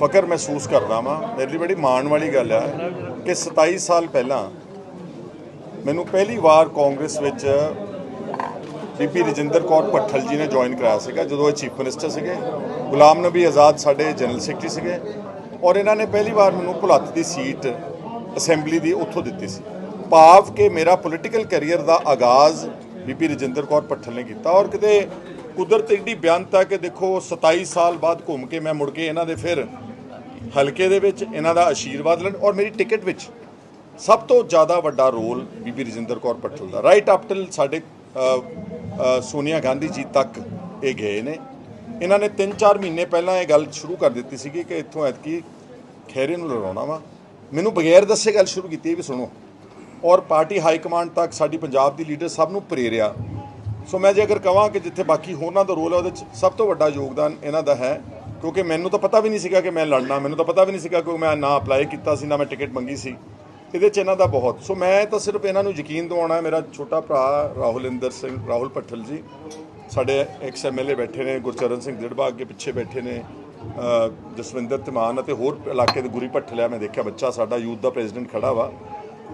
ਫਖਰ ਮਹਿਸੂਸ ਕਰਦਾ ਵਾਂ। ਮੇਰੇ ਲਈ ਬੜੀ ਮਾਣ ਵਾਲੀ ਗੱਲ ਆ ਕਿ 27 ਸਾਲ ਪਹਿਲਾਂ ਮੈਨੂੰ ਪਹਿਲੀ ਵਾਰ ਕਾਂਗਰਸ ਵਿੱਚ ਬੀਬੀ ਰਜਿੰਦਰ ਕੌਰ ਭੱਠਲ ਜੀ ਨੇ ਜੁਆਇਨ ਕਰਾਇਆ ਸੀਗਾ, ਜਦੋਂ ਇਹ ਚੀਫ ਮਿਨਿਸਟਰ ਸੀਗੇ। ਗੁਲਾਮ ਨਬੀ ਆਜ਼ਾਦ ਸਾਡੇ ਜਨਰਲ ਸੈਕਟਰੀ ਸੀਗੇ ਔਰ ਇਹਨਾਂ ਨੇ ਪਹਿਲੀ ਵਾਰ ਮੈਨੂੰ ਭੁਲੱਥ ਦੀ ਸੀਟ ਅਸੈਂਬਲੀ ਦੀ ਉੱਥੋਂ ਦਿੱਤੀ ਸੀ। ਭਾਵ ਕਿ ਮੇਰਾ ਪੋਲੀਟੀਕਲ ਕੈਰੀਅਰ ਦਾ ਆਗਾਜ਼ ਬੀਬੀ ਰਜਿੰਦਰ ਕੌਰ ਭੱਠਲ ਨੇ ਕੀਤਾ ਔਰ ਕਿਤੇ ਕੁਦਰਤ ਏਡੀ ਬਿਆਨਤ ਹੈ ਕਿ ਦੇਖੋ 27 ਸਾਲ ਬਾਅਦ ਘੁੰਮ ਕੇ ਮੈਂ ਮੁੜ ਕੇ ਇਹਨਾਂ ਦੇ ਫਿਰ ਹਲਕੇ ਦੇ ਵਿੱਚ ਇਹਨਾਂ ਦਾ ਆਸ਼ੀਰਵਾਦ ਲੈਣ ਔਰ ਮੇਰੀ ਟਿਕਟ ਵਿੱਚ ਸਭ ਤੋਂ ਜ਼ਿਆਦਾ ਵੱਡਾ ਰੋਲ ਬੀਬੀ ਰਜਿੰਦਰ ਕੌਰ ਪਟਲ ਦਾ। ਰਾਈਟ ਅਪ ਟਿਲ ਸਾਡੇ ਸੋਨੀਆ ਗਾਂਧੀ ਜੀ ਤੱਕ ਇਹ ਗਏ ਨੇ। ਇਹਨਾਂ ਨੇ 3-4 ਮਹੀਨੇ ਪਹਿਲਾਂ ਇਹ ਗੱਲ ਸ਼ੁਰੂ ਕਰ ਦਿੱਤੀ ਸੀਗੀ ਕਿ ਇੱਥੋਂ ਐਤਕੀ ਖੈਰੇ ਨੂੰ ਲੜਾਉਣਾ ਵਾ। ਮੈਨੂੰ ਬਗੈਰ ਦੱਸੇ ਗੱਲ ਸ਼ੁਰੂ ਕੀਤੀ ਵੀ ਸੁਣੋ। ਔਰ ਪਾਰਟੀ ਹਾਈ ਕਮਾਂਡ ਤੱਕ ਸਾਡੀ ਪੰਜਾਬ ਦੀ ਲੀਡਰ ਸਭ ਨੂੰ ਪ੍ਰੇਰਿਆ। ਸੋ ਮੈਂ ਜੇ ਅਗਰ ਕਹਾਂ ਕਿ ਜਿੱਥੇ ਬਾਕੀ ਹੋਰਨਾਂ ਦਾ ਰੋਲ ਹੈ ਉਹਦੇ ਚ ਸਭ ਤੋਂ ਵੱਡਾ ਯੋਗਦਾਨ ਇਹਨਾਂ ਦਾ ਹੈ, ਕਿਉਂਕਿ ਮੈਨੂੰ ਤਾਂ ਪਤਾ ਵੀ ਨਹੀਂ ਸੀਗਾ ਕਿ ਮੈਂ ਲੜਨਾ, ਮੈਨੂੰ ਤਾਂ ਪਤਾ ਵੀ ਨਹੀਂ ਸੀਗਾ ਕਿ ਮੈਂ ਨਾ ਅਪਲਾਈ ਕੀਤਾ ਸੀ, ਨਾ ਮੈਂ ਟਿਕਟ ਮੰਗੀ ਸੀ। ਇਹਦੇ ਚ ਇਹਨਾਂ ਦਾ ਬਹੁਤ। ਸੋ ਮੈਂ ਤਾਂ ਸਿਰਫ ਇਹਨਾਂ ਨੂੰ ਯਕੀਨ ਦਿਵਾਉਣਾ ਮੇਰਾ ਛੋਟਾ ਭਰਾ ਰਾਹੁਲਿੰਦਰ ਸਿੰਘ, ਰਾਹੁਲ ਪੱਠਲ ਜੀ, ਸਾਡੇ ਐਕਸ ਐਮਐਲਏ ਬੈਠੇ ਨੇ, ਗੁਰਚਰਨ ਸਿੰਘ ਦਿੜਬਾ ਅੱਗੇ ਪਿੱਛੇ ਬੈਠੇ ਨੇ ਜਸਵਿੰਦਰ ਤਿਮਾਨ ਅਤੇ ਹੋਰ ਇਲਾਕੇ ਦੇ ਗੁਰੀ ਭੱਠਲ ਆ, ਮੈਂ ਦੇਖਿਆ ਬੱਚਾ ਸਾਡਾ, ਯੂਥ ਦਾ ਪ੍ਰੈਜ਼ੀਡੈਂਟ ਖੜਾ ਵਾ।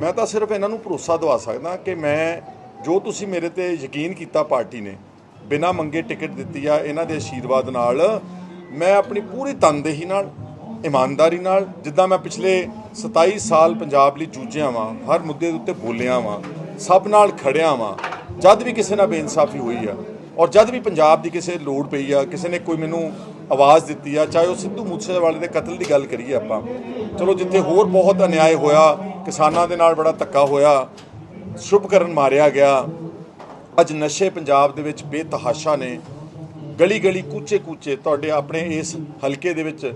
ਮੈਂ ਤਾਂ ਸਿਰਫ ਇਹਨਾਂ ਨੂੰ ਭਰੋਸਾ ਦਵਾ ਸਕਦਾ ਕਿ ਮੈਂ ਜੋ ਤੁਸੀਂ ਮੇਰੇ ਤੇ ਯਕੀਨ ਕੀਤਾ ਪਾਰਟੀ ਨੇ, ਬਿਨਾਂ ਮੰਗੇ ਟਿਕਟ ਦਿੱਤੀ ਆ, ਇਹਨਾਂ ਦੇ ਆਸ਼ੀਰਵਾਦ ਨਾਲ, ਮੈਂ ਆਪਣੀ ਪੂਰੀ ਤਨਦੇਹੀ ਨਾਲ, ਇਮਾਨਦਾਰੀ ਨਾਲ, ਜਿੱਦਾਂ ਮੈਂ ਪਿਛਲੇ 27 ਸਾਲ ਪੰਜਾਬ ਲਈ ਜੂਝਿਆ ਵਾਂ, ਹਰ ਮੁੱਦੇ ਦੇ ਉੱਤੇ ਬੋਲਿਆ ਵਾਂ, ਸਭ ਨਾਲ ਖੜਿਆ ਵਾਂ, ਜਦ ਵੀ ਕਿਸੇ ਨਾਲ ਬੇਇਨਸਾਫੀ ਹੋਈ ਆ, ਔਰ ਜਦ ਵੀ ਪੰਜਾਬ ਦੀ ਕਿਸੇ ਲੋੜ ਪਈ ਆ, ਕਿਸੇ ਨੇ ਕੋਈ ਮੈਨੂੰ ਆਵਾਜ਼ ਦਿੱਤੀ ਆ, ਚਾਹੇ ਉਹ ਸਿੱਧੂ ਮੂਸੇਵਾਲੇ ਦੇ ਕਤਲ ਦੀ ਗੱਲ ਕਰੀਏ ਆਪਾਂ, ਚਲੋ ਜਿੱਥੇ ਹੋਰ ਬਹੁਤ ਅਨਿਆਏ ਹੋਇਆ, ਕਿਸਾਨਾਂ ਦੇ ਨਾਲ ਬੜਾ ਧੱਕਾ ਹੋਇਆ ਸ਼ੁਭਕਰਨ ਮਾਰਿਆ ਗਿਆ। ਅੱਜ ਨਸ਼ੇ ਪੰਜਾਬ ਦੇ ਵਿੱਚ ਬੇਤਹਾਸ਼ਾ ਨੇ ਗਲੀ ਗਲੀ ਕੂਚੇ ਕੂਚੇ ਤੁਹਾਡੇ ਆਪਣੇ ਇਸ ਹਲਕੇ ਦੇ ਵਿੱਚ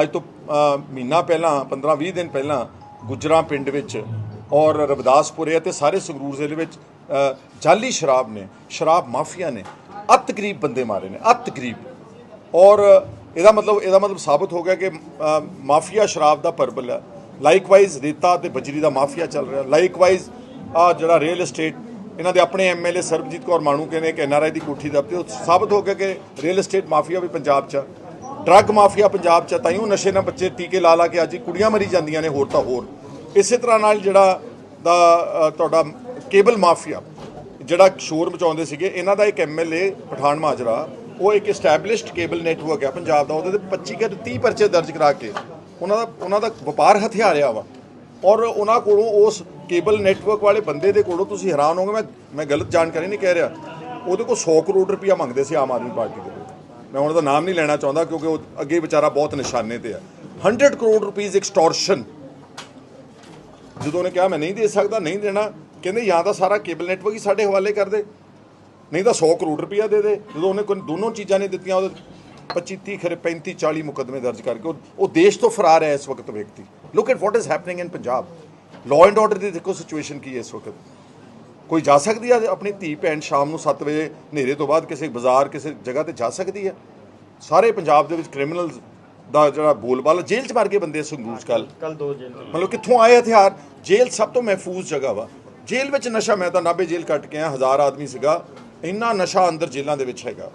ਅੱਜ ਤੋਂ ਮਹੀਨਾ ਪਹਿਲਾਂ 15 20 ਦਿਨ ਪਹਿਲਾਂ ਗੁਜਰਾ ਪਿੰਡ ਵਿੱਚ ਔਰ ਰਵਿਦਾਸਪੁਰੇ ਅਤੇ ਸਾਰੇ ਸੰਗਰੂਰ ਜ਼ਿਲ੍ਹੇ ਵਿੱਚ ਅ, ਜਾਲੀ ਸ਼ਰਾਬ ਨੇ ਸ਼ਰਾਬ ਮਾਫੀਆ ਨੇ ਅਤ ਗਰੀਬ ਬੰਦੇ ਮਾਰੇ ਨੇ ਅਤ ਗਰੀਬ। ਔਰ ਇਹਦਾ ਮਤਲਬ ਇਹਦਾ ਮਤਲਬ ਸਾਬਤ ਹੋ ਗਿਆ ਕਿ ਮਾਫੀਆ ਸ਼ਰਾਬ ਦਾ ਪਰਬਲ ਹੈ। ਲਾਈਕਵਾਈਜ਼ ਰੇਤਾ ਤੇ ਬਜਰੀ ਦਾ ਮਾਫੀਆ ਚੱਲ ਰਿਹਾ। ਲਾਈਕਵਾਈਜ਼ ਆ ਜਿਹੜਾ ਰੀਅਲ ਏਸਟੇਟ ਇਹਨਾਂ ਦੇ ਆਪਣੇ ਐਮਐਲਏ ਸਰਬਜੀਤ ਕੌਰ ਮਾਣੂ ਕਹਿੰਦੇ ਕਿ ਐਨਆਰਆਈ ਦੀ ਕੋਠੀ ਦਾ ਤੇ ਉਹ ਸਾਬਤ ਹੋ ਗਿਆ ਕਿ ਰੀਅਲ ਏਸਟੇਟ ਮਾਫੀਆ ਵੀ ਪੰਜਾਬ 'ਚ ਆ। ਡਰੱਗ ਮਾਫੀਆ ਪੰਜਾਬ 'ਚ ਆ, ਉਹ ਨਸ਼ੇ ਨਾਲ ਬੱਚੇ ਟੀਕੇ ਲਾ ਲਾ ਕੇ ਅੱਜ ਕੁੜੀਆਂ ਮਰੀ ਜਾਂਦੀਆਂ ਨੇ ਹੋਰ ਤਾਂ ਹੋਰ। ਇਸੇ ਤਰ੍ਹਾਂ ਨਾਲ ਜਿਹੜਾ ਦਾ ਤੁਹਾਡਾ ਕੇਬਲ ਮਾਫੀਆ ਜਿਹੜਾ ਸ਼ੋਰ ਮਚਾਉਂਦੇ ਸੀਗੇ ਇਹਨਾਂ ਦਾ ਇੱਕ ਐਮਐਲਏ ਪਠਾਨ ਮਾਜਰਾ ਉਹ ਇੱਕ ਐਸਟੈਬਲਿਸ਼ਡ ਕੇਬਲ ਨੈਟਵਰਕ ਹੈ ਪੰਜਾਬ ਦਾ ਉਹਦੇ ਤੇ 25 ਘੱਟ 30 ਪਰਚੇ ਦਰਜ ਕਰਾ ਕੇ ਉਹਨਾਂ ਦਾ ਉਹਨਾਂ ਦਾ ਵਪਾਰ ਹਥਿਆਰਿਆ ਵਾ। ਔਰ ਉਹਨਾਂ ਕੋਲੋਂ ਉਸ ਕੇਬਲ ਨੈਟਵਰਕ ਵਾਲੇ ਬੰਦੇ ਦੇ ਕੋਲੋਂ ਤੁਸੀਂ ਹੈਰਾਨ ਹੋਗੇ ਮੈਂ ਮੈਂ ਗਲਤ ਜਾਣਕਾਰੀ ਨਹੀਂ ਕਹਿ ਰਿਹਾ। ਉਹਦੇ ਕੋਲ 100 ਕਰੋੜ ਰੁਪਇਆ ਮੰਗਦੇ ਸੀ ਆਮ ਆਦਮੀ ਪਾਰਟੀ ਦੇ ਮੈਂ ਉਹਨਾਂ ਦਾ ਨਾਮ ਨਹੀਂ ਲੈਣਾ ਚਾਹੁੰਦਾ ਕਿਉਂਕਿ ਉਹ ਅੱਗੇ ਵਿਚਾਰਾ ਬਹੁਤ ਨਿਸ਼ਾਨੇ ਤੇ ਆ। 100 ਕਰੋੜ ਰੁਪਈਸ ਐਕਸਟੋਰਸ਼ਨ ਜਦੋਂ ਉਹਨੇ ਕਿਹਾ, ਮੈਂ ਨਹੀਂ ਦੇ ਸਕਦਾ, ਨਹੀਂ ਦੇਣਾ, ਕਹਿੰਦੇ, ਜਾਂ ਤਾਂ ਸਾਰਾ ਕੇਬਲ ਨੈਟਵਰਕ ਹੀ ਸਾਡੇ ਹਵਾਲੇ ਕਰ ਦੇ। ਨਹੀਂ ਤਾਂ 100 ਕਰੋੜ ਰੁਪਇਆ ਦੇ ਦੇ। ਜਦੋਂ ਉਹਨੇ ਕੋਈ ਦੋਨੋਂ ਚੀਜ਼ਾਂ ਨਹੀਂ ਦਿੱਤੀਆਂ, ਉਹਦੇ 25 30 ਖਰੇ 35 40 ਮੁਕੱਦਮੇ ਦਰਜ ਕਰਕੇ ਉਹ ਉਹ ਦੇਸ਼ ਤੋਂ ਫਰਾਰ ਹੈ ਇਸ ਵਕਤ ਵਿਅਕਤੀ। Look at what is happening in Punjab law and order ਦੀ ਦੇਖੋ ਸਿਚੁਏਸ਼ਨ ਕੀ ਹੈ ਇਸ ਵਕਤ। ਕੋਈ ਜਾ ਸਕਦੀ ਹੈ ਆਪਣੀ ਧੀ ਭੈਣ ਸ਼ਾਮ ਨੂੰ 7 ਵਜੇ ਹਨੇਰੇ ਤੋਂ ਬਾਅਦ ਕਿਸੇ ਬਾਜ਼ਾਰ ਕਿਸੇ ਜਗ੍ਹਾ ਤੇ ਜਾ ਸਕਦੀ ਹੈ? ਸਾਰੇ ਪੰਜਾਬ ਦੇ ਵਿੱਚ ਕ੍ਰਿਮੀਨਲਸ ਦਾ ਜਿਹੜਾ ਬੋਲਬਾਲਾ ਜੇਲ੍ਹ 'ਚ ਮਾਰ ਕੇ ਬੰਦੇ 'ਚ ਕੱਲ ਕੱਲ ਦੋ ਜੇਲ੍ਹ ਮਤਲਬ ਕਿੱਥੋਂ ਆਏ ਹਥਿਆਰ? ਜੇਲ੍ਹ ਸਭ ਤੋਂ ਮਹਿਫੂਜ਼ ਜਗ੍ਹਾ ਵਾ। ਜੇਲ੍ਹ ਵਿੱਚ ਨਸ਼ਾ ਮੈਂ ਤਾਂ ਨਾਭੇ ਜੇਲ੍ਹ ਕੱਟ ਕੇ ਆਇਆ ਹਜ਼ਾਰ ਆਦਮੀ ਸੀਗਾ। ਇੰਨਾ ਨਸ਼ਾ ਅੰਦਰ ਜੇਲ੍ਹਾਂ ਦੇ ਵਿੱਚ ਹੈਗਾ।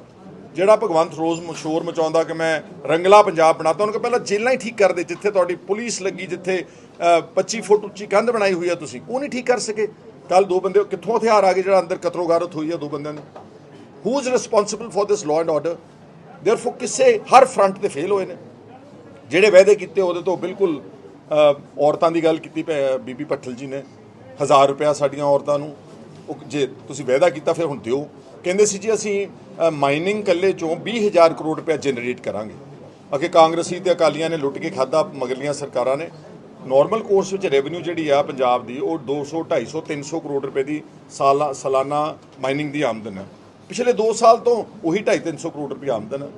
ਜਿਹੜਾ ਭਗਵੰਤ ਰੋਜ਼ ਮਸ਼ਹੂਰ ਮਚਾਉਂਦਾ ਕਿ ਮੈਂ ਰੰਗਲਾ ਪੰਜਾਬ ਬਣਾਤਾ ਉਹਨਾਂ ਕੋ ਪਹਿਲਾਂ ਜੇਲ੍ਹਾਂ ਹੀ ਠੀਕ ਕਰ ਦੇ ਜਿੱਥੇ ਤੁਹਾਡੀ ਪੁਲਿਸ ਲੱਗੀ ਜਿੱਥੇ ਅ, 25 ਫੁੱਟ ਉੱਚੀ ਕੰਧ ਬਣਾਈ ਹੋਈ ਆ ਤੁਸੀਂ ਉਹ ਨਹੀਂ ਠੀਕ ਕਰ ਸਕੇ। ਕੱਲ ਦੋ ਬੰਦੇ ਕਿੱਥੋਂ ਹਥਿਆਰ ਆ ਗਏ ਜਿਹੜਾ ਅੰਦਰ ਕਤਰੋਗਾਰਤ ਹੋਈ ਆ ਦੋ ਬੰਦਿਆਂ ਨੂੰ? Who is responsible for this law and order therefore ਕਿਸੇ ਹਰ ਫਰੰਟ ਤੇ ਫੇਲ ਹੋਏ ਨੇ। ਜਿਹੜੇ ਵਾਅਦੇ ਕੀਤੇ ਉਹਦੇ ਤੋਂ ਬਿਲਕੁਲ ਔਰਤਾਂ ਦੀ ਗੱਲ ਕੀਤੀ ਪੈ- ਬੀਬੀ ਪੱਠਲ ਜੀ ਨੇ। 1000 ਰੁਪਇਆ ਸਾਡੀਆਂ ਔਰਤਾਂ ਨੂੰ ਉਹ ਜੇ ਤੁਸੀਂ ਵਾਅਦਾ ਕੀਤਾ ਫਿਰ ਹੁਣ ਦਿਓ। ਕਹਿੰਦੇ ਸੀ ਜੀ, ਅਸੀਂ ਮਾਈਨਿੰਗ ਕੱਲੇ ਚੋਂ 20000 ਕਰੋੜ ਰੁਪਇਆ ਜਨਰੇਟ ਕਰਾਂਗੇ। ਅਗੇ ਕਾਂਗਰਸੀ ਤੇ ਅਕਾਲੀਆਂ ਨੇ ਲੁੱਟ ਕੇ ਖਾਦਾ ਮਗਲੀਆਂ ਸਰਕਾਰਾਂ ਨੇ। ਨਾਰਮਲ ਕੋਰਸ ਵਿੱਚ ਰੈਵਨਿਊ ਜਿਹੜੀ ਆ ਪੰਜਾਬ ਦੀ, ਉਹ 200 250 300 ਕਰੋੜ ਰੁਪਏ ਦੀ ਸਾਲਾ, ਸਾਲਾਨਾ ਮਾਈਨਿੰਗ ਦੀ ਆਮਦਨ ਹੈ ਪਿਛਲੇ 2 ਸਾਲ ਤੋਂ ਉਹੀ 2.5 300 ਕਰੋੜ ਰੁਪਏ ਆਮਦਨ ਹੈ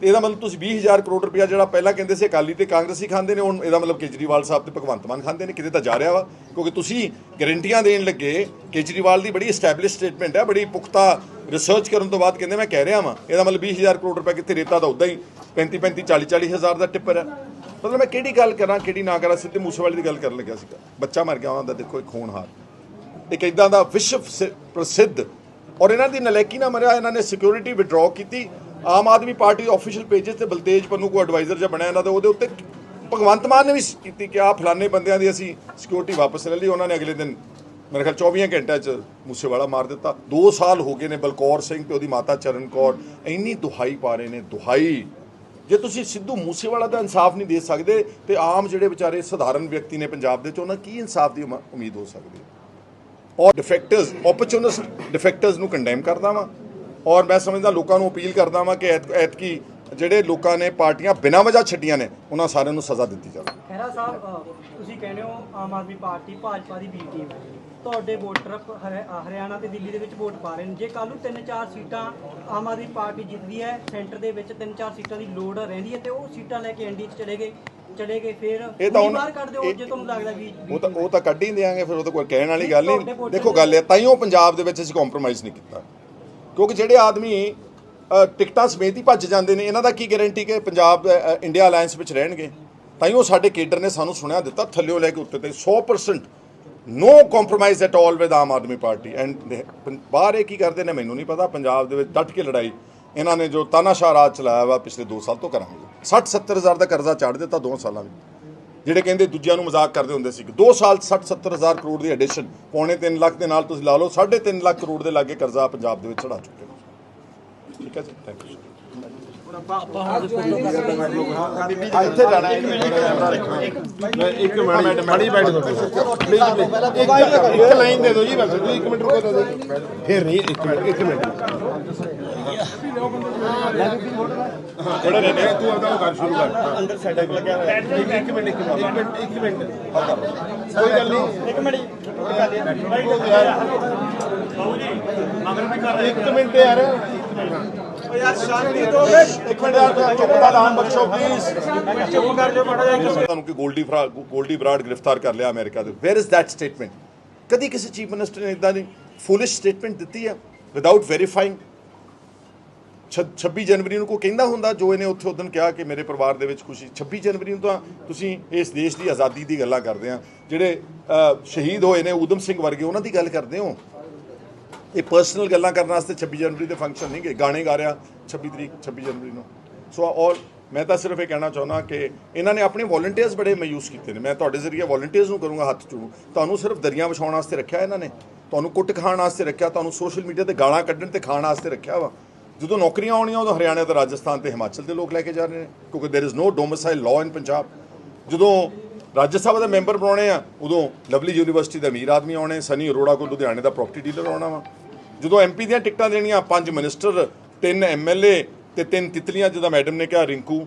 ਤੇ ਇਹਦਾ ਮਤਲਬ ਤੁਸੀਂ 20000 ਕਰੋੜ ਰੁਪਇਆ ਜਿਹੜਾ ਪਹਿਲਾਂ ਕਹਿੰਦੇ ਸੀ, ਅਕਾਲੀ ਤੇ ਕਾਂਗਰਸੀ ਖਾਂਦੇ ਨੇ, ਹੁਣ ਇਹਦਾ ਮਤਲਬ ਕੇਜਰੀਵਾਲ ਸਾਹਿਬ ਤੇ ਭਗਵੰਤ ਮਾਨ ਖਾਂਦੇ ਨੇ, ਕਿਤੇ ਤਾਂ ਜਾ ਰਿਹਾ ਵਾ। ਕਿਉਂਕਿ ਤੁਸੀਂ ਗਰੰਟੀਆਂ ਦੇਣ ਲੱਗੇ, ਕੇਜਰੀਵਾਲ ਦੀ ਬੜੀ ਐਸਟੈਬਲਿਸ਼ ਸਟੇਟਮੈਂਟ ਹੈ ਬੜੀ ਪੁਖਤਾ ਰਿਸਰਚ ਕਰਨ ਤੋਂ ਬਾਅਦ ਕਹਿੰਦੇ ਮੈਂ ਕਹਿ ਰਿਹਾ ਵਾਂ, ਇਹਦਾ ਮਤਲਬ 20000 ਕਰੋੜ ਰੁਪਏ ਕਿੱਥੇ ਰੇਤਾ ਦਾ ਉਦਾਂ ਹੀ 35 35 40 40 ਹਜ਼ਾਰ ਦਾ ਟਿੱਪਰ ਹੈ। ਮਤਲਬ ਮੈਂ ਕਿਹੜੀ ਗੱਲ ਕਰਾਂ, ਕਿਹੜੀ ਨਾ ਕਰਾਂ, ਸਿੱਧੇ ਮੂਸੇਵਾਲੇ ਦੀ ਗੱਲ ਕਰਨ ਲੱਗਿਆ ਸੀਗਾ। ਬੱਚਾ ਮਰ ਗਿਆ ਉਹਨਾਂ ਦਾ ਦੇਖੋ ਇੱਕ ਖੂਨਹਾਰ ਇੱਕ ਇਦਾਂ ਦਾ ਵਿਸ਼ਵ ਸ- ਪ੍ਰਸਿੱਧ ਔਰ ਇਹਨਾਂ ਦੀ ਨਲਾਇਕੀ ਨਾ ਮਰਿਆ, ਇਹਨਾਂ ਨੇ ਸਿਕਿਉਰਿਟੀ ਵਿਡਰਾਅ ਕੀਤੀ। Aam Aadmi party official pages ਤੇ ਬਲਤੇਜ ਪੰਨੂ ਕੋ ਐਡਵਾਈਜ਼ਰ ਜਿਹਾ ਬਣਿਆ ਇਹਨਾਂ ਦਾ, ਉਹਦੇ ਉੱਤੇ ਭਗਵੰਤ ਮਾਨ ਨੇ ਵੀ ਕੀਤੀ ਕਿ ਆ ਫਲਾਣੇ ਬੰਦਿਆਂ ਦੀ ਅਸੀਂ ਸਿਕਿਉਰਿਟੀ ਵਾਪਸ ਲੈ ਲਈ, ਉਹਨਾਂ ਨੇ ਅਗਲੇ ਦਿਨ ਮੇਰੇ ਖਿਆਲ 24 ਘੰਟਿਆਂ 'ਚ ਮੂਸੇਵਾਲਾ ਮਾਰ ਦਿੱਤਾ 2 ਸਾਲ ਹੋ ਗਏ ਨੇ ਬਲਕੌਰ ਸਿੰਘ ਤੇ ਉਹਦੀ ਮਾਤਾ ਚਰਨ ਕੌਰ ਇੰਨੀ ਦੁਹਾਈ ਪਾ ਰਹੇ ਨੇ ਦੁਹਾਈ ਜੇ ਤੁਸੀਂ ਸਿੱਧੂ ਮੂਸੇਵਾਲਾ ਦਾ ਇਨਸਾਫ ਨਹੀਂ ਦੇ ਸਕਦੇ ਤੇ ਆਮ ਜਿਹੜੇ ਵਿਚਾਰੇ ਸਧਾਰਨ ਵਿਅਕਤੀ ਨੇ ਪੰਜਾਬ ਦੇ ਚ ਉਹਨਾਂ ਕੀ ਇਨਸਾਫ ਦੀ ਉਮ- ਉਮੀਦ ਹੋ ਸਕਦੀ ਔਰ ਡਿਫੈਕਟਰਸ ਓਪਰਚੁਨਿਸਟ ਡਿਫੈਕਟਰਸ ਨੂੰ ਕੰਡੈਮ ਕਰਦਾ ਵਾਂ ਔਰ ਮੈਂ ਸਮਝਦਾ ਲੋਕਾਂ ਨੂੰ ਅਪੀਲ ਕਰਦਾ ਵਾਂ ਕਿ ਐਤ- ਐਤਕੀ ਜਿਹੜੇ ਲੋਕਾਂ ਨੇ ਪਾਰਟੀਆਂ ਬਿਨਾਂ ਵਜ੍ਹਾ ਛੱਡੀਆਂ ਨੇ ਉਹਨਾਂ ਸਾਰਿਆਂ ਨੂੰ ਸਜ਼ਾ ਦਿੱਤੀ ਜਾਵੇ ਖਹਿਰਾ ਸਾਹਿਬ ਤੁਸੀਂ ਕਹਿੰਦੇ ਹੋ ਆਮ ਆਦਮੀ ਪਾਰਟੀ ਭਾਜਪਾ ਦੀ ਬੀ ਟੀਮ ਹੈ। ਤੁਹਾਡੇ ਵੋਟਰ ਹਰਿਆਣਾ ਤੇ ਦਿੱਲੀ ਦੇ ਵਿੱਚ ਵੋਟ ਪਾ ਰਹੇ ਨੇ। ਜੇ ਕੱਲ ਨੂੰ ਤਿੰਨ ਚਾਰ ਸੀਟਾਂ ਆਮ ਆਦਮੀ ਪਾਰਟੀ ਜਿੱਤਦੀ ਹੈ ਸੈਂਟਰ ਦੇ ਵਿੱਚ ਤਿੰਨ ਚਾਰ ਸੀਟਾਂ ਦੀ ਲੋੜ ਰਹਿੰਦੀ ਹੈ ਤੇ ਉਹ ਸੀਟਾਂ ਲੈ ਕੇ ਐਨਡੀ 'ਚ ਚਲੇ ਗਏ ਚਲੇ ਗਏ ਫਿਰ ਇਹ ਤਾਂ ਬਾਹਰ ਕੱਢ ਦਿਓ ਜੇ ਤੁਹਾਨੂੰ ਲੱਗਦਾ ਵੀ ਉਹ ਤਾਂ ਉਹ ਤਾਂ ਕੱਢ ਹੀ ਦਿਆਂਗੇ ਫਿਰ ਉਹ ਤਾਂ ਕੋਈ ਕਹਿਣ ਵਾਲੀ ਗੱਲ ਨਹੀਂ ਦੇਖੋ ਗੱਲ ਇਹ ਤਾਈਓ ਪੰਜਾਬ ਦੇ ਵਿੱਚ ਅਸੀਂ ਕੰਪਰੋਮਾਈਜ਼ ਨਹੀਂ ਕੀਤਾ। ਕਿਉਂਕਿ ਜਿਹੜੇ ਆਦਮੀ ਟਿਕਟਾਂ ਸਮੇਤ ਹੀ ਭੱਜ ਜਾਂਦੇ ਨੇ ਇਹਨਾਂ ਦਾ ਕੀ ਗਾਰੰਟੀ ਕਿ ਪੰਜਾਬ ਇੰਡੀਆ ਅਲਾਈਅੰਸ ਵਿੱਚ ਰਹਿਣਗੇ? ਤਾਂ ਉਹ ਸਾਡੇ ਕੇਡਰ ਨੇ ਸਾਨੂੰ ਸੁਣਿਆ ਦਿੱਤਾ, ਥੱਲਿਓ ਲੈ ਕੇ ਉੱਤੇ ਤੇ 100% no compromise at all with Aam Aadmi Party. And ਬਾਹਰ ਇਹ ਕੀ ਕਰਦੇ ਨੇ ਮੈਨੂੰ ਨਹੀਂ ਪਤਾ, ਪੰਜਾਬ ਦੇ ਵਿੱਚ ਡਟ ਕੇ ਲੜਾਈ। ਇਹਨਾਂ ਨੇ ਜੋ ਤਾਨਾਸ਼ਾਹ ਰਾਜ ਚਲਾਇਆ ਵਾ ਪਿਛਲੇ 2 ਸਾਲ ਤੋਂ ਕਰਾਂਗੇ। 60 70 ਹਜ਼ਾਰ ਦਾ ਕਰਜ਼ਾ ਚੜ ਦਿੱਤਾ 2 ਸਾਲਾਂ ਵਿੱਚ। ਜਿਹੜੇ ਕਹਿੰਦੇ ਦੂਜਿਆਂ ਨੂੰ ਮਜ਼ਾਕ ਕਰਦੇ ਹੁੰਦੇ ਸੀ 2 ਸਾਲ 60 70 ਹਜ਼ਾਰ ਕਰੋੜ ਦੀ ਐਡੀਸ਼ਨ ਪੌਣੇ 3 ਲੱਖ ਦੇ ਨਾਲ ਤੁਸੀਂ ਲਾ ਲਓ 3.5 ਲੱਖ ਕਰੋੜ ਦੇ ਲਾਗੇ ਕਰਜ਼ਾ ਪੰਜਾਬ ਦੇ ਵਿੱਚ ਚੜਾ ਚੁੱਕੇ ਨੇ। ਠੀਕ ਹੈ ਜੀ? ਥੈਂਕ ਯੂ ਇੱਥੇ ਜਾਣਾ ਹੈ ਇੱਕ ਮਿੰਟ ਮੜੀ ਬੈਠ ਦੋ ਪਲੀਜ਼ ਇੱਕ ਲਾਈਨ ਦੇ ਦਿਓ ਜੀ ਬਸ ਤੁਸੀਂ ਇੱਕ ਮਿੰਟ। ਰੁਕੋ ਤਾਂ ਫਿਰ ਨਹੀਂ ਇੱਕ ਮਿੰਟ ਇੱਕ ਮਿੰਟ ਕਿਹੜੇ ਨੇ ਨੇ ਤੂੰ ਆਪਦਾ ਉਹ ਕਰ ਸ਼ੁਰੂ ਕਰ ਅੰਦਰ ਸਾਡਾ ਲੱਗਿਆ ਹੋਇਆ ਇੱਕ ਮਿੰਟ ਇੱਕ ਮਿੰਟ ਇੱਕ ਮਿੰਟ ਕੋਈ ਗੱਲ ਨਹੀਂ ਇੱਕ ਮਿੰਟ ਇੱਕ ਮਿੰਟ ਯਾਰ ਇੱਕ ਮਿੰਟ ਯਾਰ ਚੁੱਪ ਦਾ ਤੁਹਾਨੂੰ ਕਿ ਗੋਲਡੀ ਫਰਾ ਗੋਲਡੀ ਬਰਾਡ ਗ੍ਰਿਫਤਾਰ ਕਰ ਲਿਆ ਅਮਰੀਕਾ ਦੇ। ਵੇਅਰ ਇਜ਼ ਦੈਟ ਸਟੇਟਮੈਂਟ ਕਦੀ ਕਿਸੇ ਚੀਫ ਮਿਨਿਸਟਰ ਨੇ ਇਦਾਂ ਦੀ ਫੁਲਿਸ਼ ਸਟੇਟਮੈਂਟ ਦਿੱਤੀ ਹੈ? ਵਿਦਆਊਟ ਵੈਰੀਫਾਈਂਗ 26 ਜਨਵਰੀ ਨੂੰ ਕੋਈ ਕਹਿੰਦਾ ਹੁੰਦਾ? ਜੋ ਇਹਨੇ ਉੱਥੇ ਉਦੋਂ ਕਿਹਾ ਕਿ ਮੇਰੇ ਪਰਿਵਾਰ ਦੇ ਵਿੱਚ ਖੁਸ਼ੀ 26 ਜਨਵਰੀ ਨੂੰ ਤਾਂ ਤੁਸੀਂ ਇਸ ਦੇਸ਼ ਦੀ ਆਜ਼ਾਦੀ ਦੀ ਗੱਲਾਂ ਕਰਦੇ ਆ। ਜਿਹੜੇ ਸ਼ਹੀਦ ਹੋਏ ਨੇ ਊਧਮ ਸਿੰਘ ਵਰਗੇ ਉਹਨਾਂ ਦੀ ਗੱਲ ਕਰਦੇ ਹੋ? ਇਹ ਪਰਸਨਲ ਗੱਲਾਂ ਕਰਨ ਵਾਸਤੇ 26 ਜਨਵਰੀ ਦੇ ਫੰਕਸ਼ਨ ਨਹੀਂ ਗਏ ਗਾਣੇ ਗਾ ਰਿਹਾ 26 ਤਰੀਕ 26 ਜਨਵਰੀ ਨੂੰ ਸੋ ਔਰ ਮੈਂ ਤਾਂ ਸਿਰਫ ਇਹ ਕਹਿਣਾ ਚਾਹੁੰਦਾ ਕਿ ਇਹਨਾਂ ਨੇ ਆਪਣੇ ਵੋਲੰਟੀਅਰਸ ਬੜੇ ਮਾਯੂਸ ਕੀਤੇ ਨੇ ਮੈਂ ਤੁਹਾਡੇ ਜ਼ਰੀਏ ਵੋਲੰਟੀਅਰਸ ਨੂੰ ਕਰੂੰਗਾ ਹੱਥ ਚੁਣੂ ਤੁਹਾਨੂੰ ਸਿਰਫ ਦਰੀਆਂ ਵਿਛਾਉਣ ਵਾਸਤੇ ਰੱਖਿਆ ਇਹਨਾਂ ਨੇ ਤੁਹਾਨੂੰ ਕੁੱਟ ਖਾਣ ਵਾਸਤੇ ਰੱਖਿਆ ਤੁਹਾਨੂੰ ਸੋਸ਼ਲ ਮੀਡੀਆ ਤੇ ਗਾਲਾਂ ਕੱਢਣ ਤੇ ਖਾਣ ਵਾਸਤੇ ਰੱਖਿਆ ਵਾ ਜਦੋਂ ਨੌਕਰੀਆਂ ਆਉਣੀਆਂ ਉਦੋਂ ਹਰਿਆਣਾ ਤੇ ਰਾਜਸਥਾਨ ਤੇ ਹਿਮਾਚਲ ਦੇ ਲੋਕ ਲੈ ਕੇ ਜਾ ਰਹੇ ਨੇ ਕਿਉਂਕਿ there is no domicile law in Punjab ਜਦੋਂ ਰਾਜ ਸਭਾ ਦੇ ਮੈਂਬਰ ਬਣਾਉਣੇ ਆ, ਉਦੋਂ ਲਵਲੀ ਯੂਨੀਵਰਸਿਟੀ ਦੇ ਅਮੀਰ ਆਦਮੀ ਆਉਣੇ, ਸਨੀ ਅਰੋੜਾ ਕੋਲ ਲੁਧਿਆਣੇ ਦਾ ਪ੍ਰਾਪਰਟੀ ਡੀਲਰ ਆਉਣਾ ਵਾ। ਜਦੋਂ ਐਮਪੀ ਦੀਆਂ ਟਿਕਟਾਂ ਦੇਣੀਆਂ, ਪੰਜ ਮਿਨਿਸਟਰ ਤਿੰਨ ਐਮਐਲਏ ਤੇ ਤਿੰਨ ਤਿਤਲੀਆਂ ਜਿਹਦਾ ਮੈਡਮ ਨੇ ਕਿਹਾ, ਰਿੰਕੂ,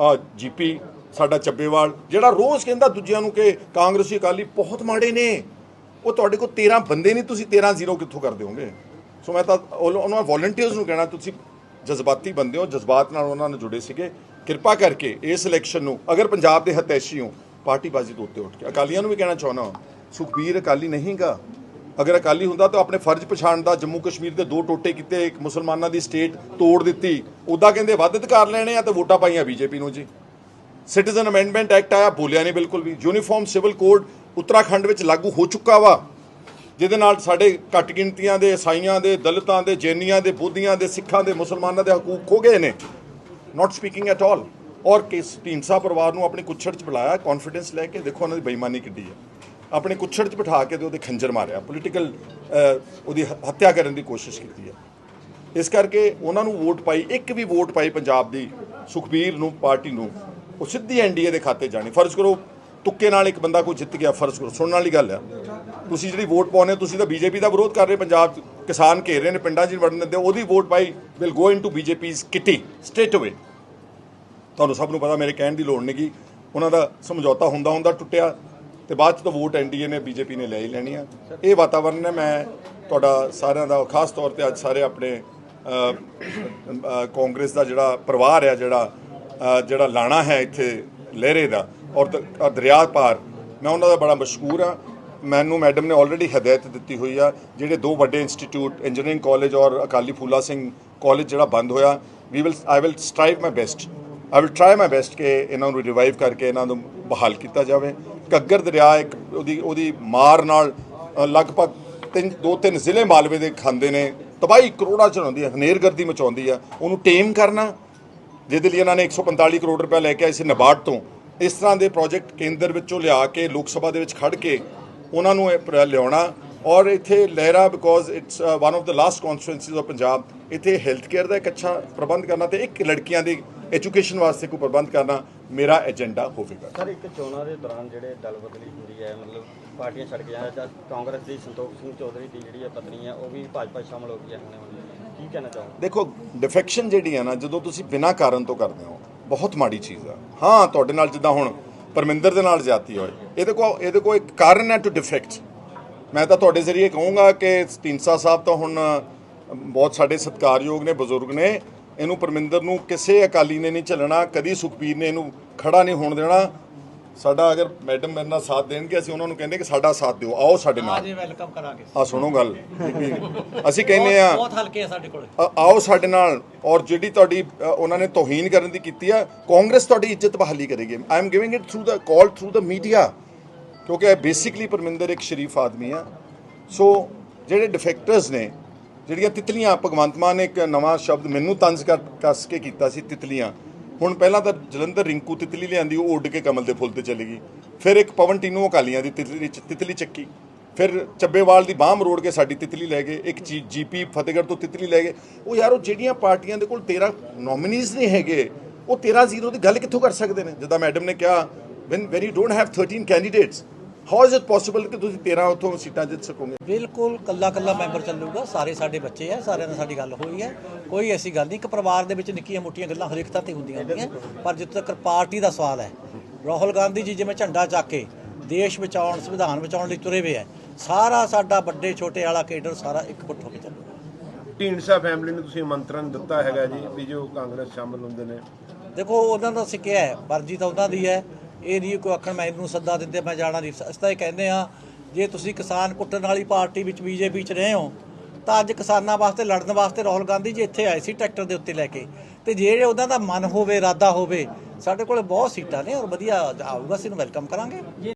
ਆ ਜੀਪੀ ਸਾਡਾ ਚੱਬੇਵਾਲ, ਜਿਹੜਾ ਰੋਜ਼ ਕਹਿੰਦਾ ਦੂਜਿਆਂ ਨੂੰ ਕਿ ਕਾਂਗਰਸੀ ਅਕਾਲੀ ਬਹੁਤ ਮਾੜੇ ਨੇ, ਉਹ ਤੁਹਾਡੇ ਕੋਲ 13 ਬੰਦੇ ਨਹੀਂ, ਤੁਸੀਂ 13 ਜ਼ੀਰੋ ਕਿੱਥੋਂ ਕਰ ਦਿਓਗੇ ਸੋ ਮੈਂ ਤਾਂ ਉਹਨਾਂ ਵੋਲੰਟੀਅਰਸ ਨੂੰ ਕਹਿਣਾ, ਤੁਸੀਂ ਜਜ਼ਬਾਤੀ ਬੰਦੇ ਹੋ, ਜਜ਼ਬਾਤ ਨਾਲ ਉਹਨਾਂ ਨਾਲ ਜੁੜੇ ਸੀਗੇ। ਕਿਰਪਾ ਕਰਕੇ ਇਸ ਇਲੈਕਸ਼ਨ ਨੂੰ, ਅਗਰ ਪੰਜਾਬ ਦੇ ਹਤੈਸ਼ੀ ਹੋ ਪਾਰਟੀਬਾਜ਼ੀ ਤੋਂ ਉੱਤੇ ਉੱਠ ਕੇ। ਅਕਾਲੀਆਂ ਨੂੰ ਵੀ ਕਹਿਣਾ ਚਾਹੁੰਦਾ ਸੁਖਬੀਰ ਅਕਾਲੀ ਨਹੀਂਗਾ। ਅਗਰ ਅਕਾਲੀ ਹੁੰਦਾ ਤਾਂ ਆਪਣੇ ਫਰਜ਼ ਪਛਾਣਦਾ ਜੰਮੂ ਕਸ਼ਮੀਰ ਦੇ ਦੋ ਟੋਟੇ ਕੀਤੇ, ਇੱਕ ਮੁਸਲਮਾਨਾਂ ਦੀ ਸਟੇਟ ਤੋੜ ਦਿੱਤੀ। ਉਦਾਂ ਕਹਿੰਦੇ ਵੱਧ ਅਧਿਕਾਰ ਲੈਣੇ ਆ ਤੇ ਵੋਟਾਂ ਪਾਈਆਂ ਬੀਜੇਪੀ ਨੂੰ ਜੀ। ਸਿਟੀਜ਼ਨ ਅਮੈਂਡਮੈਂਟ ਐਕਟ ਆਇਆ, ਬੋਲਿਆ ਨਹੀਂ ਬਿਲਕੁਲ ਵੀ। ਯੂਨੀਫਾਰਮ ਸਿਵਲ ਕੋਡ ਉੱਤਰਾਖੰਡ ਵਿੱਚ ਲਾਗੂ ਹੋ ਚੁੱਕਾ ਵਾ, ਜਿਹਦੇ ਨਾਲ ਸਾਡੇ ਘੱਟ ਗਿਣਤੀਆਂ ਦੇ ਈਸਾਈਆਂ ਦੇ, ਦਲਿਤਾਂ ਦੇ, ਜੈਨੀਆਂ ਦੇ, ਬੋਧੀਆਂ ਦੇ, ਸਿੱਖਾਂ ਦੇ, ਮੁਸਲਮਾਨਾਂ ਦੇ ਹਕੂਕ ਖੋ ਗਏ ਨੇ। ਨਾਟ ਸਪੀਕਿੰਗ ਐਟ ਆਲ ਔਰ ਕਿਸ ਢੀਂਡਸਾ ਪਰਿਵਾਰ ਨੂੰ ਆਪਣੀ ਕੁੱਛੜ 'ਚ ਬੁਲਾਇਆ ਕੌਨਫੀਡੈਂਸ ਲੈ ਕੇ ਦੇਖੋ ਉਹਨਾਂ ਦੀ ਬੇਈਮਾਨੀ ਕਿੱਡੀ ਹੈ। ਆਪਣੇ ਕੁੱਛੜ 'ਚ ਬਿਠਾ ਕੇ ਤੇ ਉਹਦੇ ਖੰਜਰ ਮਾਰਿਆ ਪੋਲੀਟੀਕਲ ਉਹਦੀ ਹੱਤਿਆ ਕਰਨ ਦੀ ਕੋਸ਼ਿਸ਼ ਕੀਤੀ ਹੈ। ਇਸ ਕਰਕੇ ਉਹਨਾਂ ਨੂੰ ਵੋਟ ਪਾਈ, ਇੱਕ ਵੀ ਵੋਟ ਪਾਈ ਪੰਜਾਬ ਦੀ ਸੁਖਬੀਰ ਨੂੰ, ਪਾਰਟੀ ਨੂੰ, ਉਹ ਸਿੱਧੀ ਐਨਡੀਏ ਦੇ ਖਾਤੇ ਜਾਣੀ। ਫਰਜ਼ ਕਰੋ, ਤੁੱਕੇ ਨਾਲ ਇੱਕ ਬੰਦਾ ਕੋਈ ਜਿੱਤ ਗਿਆ, ਫਰਜ਼ ਕਰੋ, ਸੁਣਨ ਵਾਲੀ ਗੱਲ ਆ ਤੁਸੀਂ ਜਿਹੜੀ ਵੋਟ ਪਾਉਂਦੇ ਹੋ, ਤੁਸੀਂ ਤਾਂ ਬੀਜੇਪੀ ਦਾ ਵਿਰੋਧ ਕਰ ਰਹੇ ਪੰਜਾਬ 'ਚ ਕਿਸਾਨ ਘੇਰ ਰਹੇ ਨੇ, ਪਿੰਡਾਂ 'ਚ ਵੜਨ ਦਿੰਦੇ ਉਹਦੀ vote Bhai will go into BJP's kitty straight away ਤੁਹਾਨੂੰ ਸਭ ਨੂੰ ਪਤਾ, ਮੇਰੇ ਕਹਿਣ ਦੀ ਲੋੜ ਨਹੀਂ ਗੀ। ਉਹਨਾਂ ਦਾ ਸਮਝੌਤਾ ਹੁੰਦਾ ਹੁੰਦਾ ਟੁੱਟਿਆ ਤੇ ਬਾਅਦ ਚ ਤਾਂ ਵੋਟ ਐਨਡੀਏ ਨੇ ਬੀਜੇਪੀ ਨੇ ਲੈ ਹੀ ਲੈਣੀ ਆ। ਇਹ ਵਾਤਾਵਰਨ ਹੈ, ਮੈਂ ਤੁਹਾਡਾ ਸਾਰਿਆਂ ਦਾ ਖਾਸ ਤੌਰ ਤੇ ਅੱਜ ਸਾਰੇ ਆਪਣੇ ਕਾਂਗਰਸ ਦਾ ਜਿਹੜਾ ਪਰਿਵਾਰ ਹੈ ਜਿਹੜਾ ਜਿਹੜਾ ਲਾਣਾ ਹੈ ਇੱਥੇ ਲਹਿਰੇ ਦਾ ਔਰ ਦਰਿਆ ਪਾਰ, ਮੈਂ ਉਹਨਾਂ ਦਾ ਬੜਾ ਮਸ਼ਕੂਰ ਆ। ਮੈਨੂੰ ਮੈਡਮ ਨੇ ਆਲਰੇਡੀ ਹਦਾਇਤ ਦਿੱਤੀ ਹੋਈ ਆ, ਜਿਹੜੇ ਦੋ ਵੱਡੇ ਇੰਸਟੀਚਿਊਟ ਇੰਜੀਨੀਅਰਿੰਗ ਕਾਲਜ ਔਰ ਅਕਾਲੀ ਫੂਲਾ ਸਿੰਘ ਕਾਲਜ ਜਿਹੜਾ ਬੰਦ ਹੋਇਆ we will I will strive my best I will try my best ਕਿ ਇਹਨਾਂ ਨੂੰ ਰਿਵਾਈਵ ਕਰਕੇ ਇਹਨਾਂ ਨੂੰ ਬਹਾਲ ਕੀਤਾ ਜਾਵੇ। ਘੱਗਰ ਦਰਿਆ ਇੱਕ ਉਹਦੀ ਉਹਦੀ ਮਾਰ ਨਾਲ ਲਗਭਗ ਤਿੰਨ, ਦੋ, ਤਿੰਨ ਜ਼ਿਲ੍ਹੇ ਮਾਲਵੇ ਦੇ ਖਾਂਦੇ ਨੇ। ਤਬਾਹੀ ਕਰੋੜਾਂ ਚ ਹੁੰਦੀ ਹੈ, ਹਨੇਰਗਰਦੀ ਮਚਾਉਂਦੀ ਆ। ਉਹਨੂੰ ਟੇਮ ਕਰਨਾ, ਜਿਹਦੇ ਲਈ ਇਹਨਾਂ ਨੇ 145 ਕਰੋੜ ਰੁਪਏ ਲੈ ਕੇ ਆਏ ਸੀ ਨਬਾਰਡ ਤੋਂ। ਇਸ ਤਰ੍ਹਾਂ ਦੇ ਪ੍ਰੋਜੈਕਟ ਕੇਂਦਰ ਵਿੱਚੋਂ ਲਿਆ ਕੇ, ਲੋਕ ਸਭਾ ਦੇ ਵਿੱਚ ਖੜ ਕੇ ਉਹਨਾਂ ਨੂੰ ਇਹ ਪ੍ਰ- ਲਿਆਉਣਾ। ਔਰ ਇੱਥੇ Lehra because it's one of the last constituencies of Punjab ਇੱਥੇ ਹੈਲਥ ਕੇਅਰ ਦਾ ਇੱਕ ਅੱਛਾ ਪ੍ਰਬੰਧ ਕਰਨਾ ਤੇ ਇੱਕ ਲੜਕੀਆਂ ਦੀ ਐਜੂਕੇਸ਼ਨ ਵਾਸਤੇ ਕੋਈ ਪ੍ਰਬੰਧ ਕਰਨਾ ਮੇਰਾ ਏਜੰਡਾ ਹੋਵੇਗਾ। ਸਰ ਇੱਕ ਚੋਣਾਂ ਦੇ ਦੌਰਾਨ ਜਿਹੜੇ ਦਲ ਬਦਲੀ ਹੁੰਦੀ ਹੈ ਮਤਲਬ ਪਾਰਟੀਆਂ ਛੱਡ ਕੇ ਜਾਂਦੇ ਜਾਂ ਕਾਂਗਰਸ ਦੀ ਸੰਤੋਖ ਸਿੰਘ ਚੌਧਰੀ ਦੀ ਜਿਹੜੀ ਹੈ ਪਤਨੀ ਹੈ ਉਹ ਵੀ ਭਾਜਪਾ ਸ਼ਾਮਲ ਹੋ ਗਈ ਹੈ ਕੀ ਕਹਿਣਾ ਚਾਹੋਗੇ? ਦੇਖੋ ਡਿਫੈਕਸ਼ਨ ਜਿਹੜੀ ਆ ਨਾ ਜਦੋਂ ਤੁਸੀਂ ਬਿਨਾਂ ਕਾਰਨ ਤੋਂ ਕਰਦੇ ਹੋ ਬਹੁਤ ਮਾੜੀ ਚੀਜ਼ ਆ। ਹਾਂ ਤੁਹਾਡੇ ਨਾਲ ਜਿੱਦਾਂ ਹੁਣ ਪਰਮਿੰਦਰ ਦੇ ਨਾਲ ਜਾਤੀ ਹੋਈ ਇਹਦੇ ਕੋ ਇਹਦੇ ਕੋ ਇੱਕ ਕਾਰਨ ਹੈ ਟੂ ਡਿਫੈਕਟ ਮੈਂ ਤਾਂ ਤੁਹਾਡੇ ਜ਼ਰੀਏ ਕਹੂੰਗਾ ਕਿ ਢੀਂਡਸਾ ਸਾਹਿਬ ਤਾਂ ਹੁਣ ਬਹੁਤ ਸਾਡੇ ਸਤਿਕਾਰਯੋਗ ਨੇ ਬਜ਼ੁਰਗ ਨੇ ਇਹਨੂੰ ਪਰਮਿੰਦਰ ਨੂੰ ਕਿਸੇ ਅਕਾਲੀ ਨੇ ਨਹੀਂ ਚੱਲਣਾ ਕਦੀ ਸੁਖਬੀਰ ਨੇ ਇਹਨੂੰ ਖੜਾ ਨਹੀਂ ਹੋਣ ਦੇਣਾ। ਸਾਡਾ ਅਗਰ ਮੈਡਮ ਮੇਰੇ ਨਾਲ ਸਾਥ ਦੇਣਗੇ ਅਸੀਂ ਉਹਨਾਂ ਨੂੰ ਕਹਿੰਦੇ ਕਿ ਸਾਡਾ ਸਾਥ ਦਿਓ ਆਓ ਸਾਡੇ ਨਾਲ। ਜੀ ਵੈਲਕਮ ਕਰਾਂਗੇ। ਆ ਸੁਣੋ ਗੱਲ। ਅਸੀਂ ਕਹਿੰਦੇ ਆ ਬਹੁਤ ਹਲਕੇ ਆ ਸਾਡੇ ਕੋਲ। ਆਓ ਸਾਡੇ ਨਾਲ। ਔਰ ਜਿਹੜੀ ਤੁਹਾਡੀ ਉਹਨਾਂ ਨੇ ਤੋਹੀਨ ਕਰਨ ਦੀ ਕੀਤੀ ਆ ਕਾਂਗਰਸ ਤੁਹਾਡੀ ਇੱਜ਼ਤ ਬਹਾਲੀ ਕਰੇਗੀ। I am giving it through the call through the media ਕਿਉਂਕਿ ਬੇਸਿਕਲੀ ਪਰਮਿੰਦਰ ਇੱਕ ਸ਼ਰੀਫ ਆਦਮੀ ਆ। ਸੋ ਜਿਹੜੇ ਡਿਫੈਕਟਰਸ ਨੇ ਜਿਹੜੀਆਂ ਤਿਤਲੀਆਂ, ਭਗਵੰਤ ਮਾਨ ਨੇ ਇੱਕ ਨਵਾਂ ਸ਼ਬਦ ਮੈਨੂੰ ਤੰਜ਼ ਕਰ, ਕੱਸ ਕੇ ਕੀਤਾ ਸੀ, ਤਿਤਲੀਆਂ। ਹੁਣ ਪਹਿਲਾਂ ਤਾਂ ਜਲੰਧਰ ਰਿੰਕੂ ਤਿਤਲੀ ਲਿਆਂਦੀ, ਉਹ ਉੱਡ ਕੇ ਕਮਲ ਦੇ ਫੁੱਲ ਤੇ ਚਲੀ ਗਈ। ਫਿਰ ਇੱਕ ਪਵਨ ਟੀਨੂ ਅਕਾਲੀਆਂ ਦੀ ਤਿਤਲੀ ਤਿਤਲੀ ਚੱਕੀ। ਫਿਰ ਚੱਬੇਵਾਲ ਦੀ ਬਾਹਮ ਰੋੜ ਕੇ ਸਾਡੀ ਤਿਤਲੀ ਲੈ ਗਏ। ਇੱਕ ਜੀਪੀ ਫਤਿਹਗੜ੍ਹ ਤੋਂ ਤਿਤਲੀ ਲੈ ਗਏ। ਉਹ ਯਾਰ, ਉਹ ਜਿਹੜੀਆਂ ਪਾਰਟੀਆਂ ਦੇ ਕੋਲ 13 ਨੋਮੀਨੀਜ਼ ਨਹੀਂ ਹੈਗੇ, ਉਹ 13 ਜ਼ੀਰੋ ਦੀ ਗੱਲ ਕਿੱਥੋਂ ਕਰ ਸਕਦੇ ਨੇ? ਜਿੱਦਾਂ ਮੈਡਮ ਨੇ ਕਿਹਾ when when you don't have 13 candidates how is it possible ਕਿ ਤੁਸੀਂ 13 ਉੱਥੋਂ ਸੀਟਾਂ ਜਿੱਤ ਸਕੋਗੇ? ਬਿਲਕੁਲ ਕੱਲਾ ਕੱਲਾ ਮੈਂਬਰ ਚੱਲੂਗਾ ਸਾਰੇ ਸਾਡੇ ਬੱਚੇ ਆ ਸਾਰਿਆਂ ਨਾਲ ਸਾਡੀ ਗੱਲ ਹੋਈ ਹੈ। ਕੋਈ ਐਸੀ ਗੱਲ ਨਹੀਂ ਇੱਕ ਪਰਿਵਾਰ ਦੇ ਵਿੱਚ ਨਿੱਕੀਆਂ ਮੋਟੀਆਂ ਗੱਲਾਂ ਹਰੇਕ ਤਾਂ ਤੇ ਹੁੰਦੀਆਂ ਹੁੰਦੀਆਂ ਪਰ ਜਿੱਥੇ ਤੱਕ ਪਾਰਟੀ ਦਾ ਸਵਾਲ ਹੈ ਰਾਹੁਲ ਗਾਂਧੀ ਜੀ ਜਿਵੇਂ ਝੰਡਾ ਚੱਕ ਕੇ ਦੇਸ਼ ਬਚਾਉਣ ਸੰਵਿਧਾਨ ਬਚਾਉਣ ਲਈ ਤੁਰੇ ਹੋਏ ਹੈ ਸਾਰਾ ਸਾਡਾ ਵੱਡੇ ਛੋਟੇ ਵਾਲਾ ਕੇਡਰ ਸਾਰਾ ਇੱਕ ਪੁੱਟ ਹੋ ਕੇ ਚੱਲੂਗਾ। ਢੀਂਡਸਾ ਫੈਮਿਲੀ ਨੂੰ ਤੁਸੀਂ ਆਮੰਤਰਣ ਦਿੱਤਾ ਹੈਗਾ ਜੀ ਵੀ ਜੋ ਕਾਂਗਰਸ ਸ਼ਾਮਲ ਹੁੰਦੇ ਨੇ। ਦੇਖੋ ਉਹਨਾਂ ਦਾ ਅਸੀਂ ਕਿਹਾ ਹੈ ਮਰਜ਼ੀ ਤਾਂ ਉਹਨਾਂ ਦੀ ਹੈ ਇਹ ਨਹੀਂ ਕੋਈ ਆਖਣ ਮੈਂ ਇਹਨੂੰ ਸੱਦਾ ਦਿੰਦੇ, ਮੈਂ ਜਾਣਾ ਨਹੀਂ। ਅਸੀਂ ਤਾਂ ਇਹ ਕਹਿੰਦੇ ਆ ਜੇ ਤੁਸੀਂ ਕਿਸਾਨ ਕੁੱਟਣ ਵਾਲੀ ਪਾਰਟੀ ਵਿੱਚ ਬੀਜੇਪੀ 'ਚ ਰਹੇ ਹੋ, ਤਾਂ ਅੱਜ ਕਿਸਾਨਾਂ ਵਾਸਤੇ, ਲੜਨ ਵਾਸਤੇ ਰਾਹੁਲ ਗਾਂਧੀ ਜੀ ਇੱਥੇ ਆਏ ਸੀ ਟਰੈਕਟਰ ਦੇ ਉੱਤੇ ਲੈ ਕੇ। ਤੇ ਜਿਹੜੇ ਉਹਨਾਂ ਦਾ ਮਨ ਹੋਵੇ, ਇਰਾਦਾ ਹੋਵੇ, ਸਾਡੇ ਕੋਲ ਬਹੁਤ ਸੀਟਾਂ ਨੇ ਔਰ ਵਧੀਆ ਆਊਗਾ, ਅਸੀਂ ਨੂੰ ਵੈਲਕਮ ਕਰਾਂਗੇ।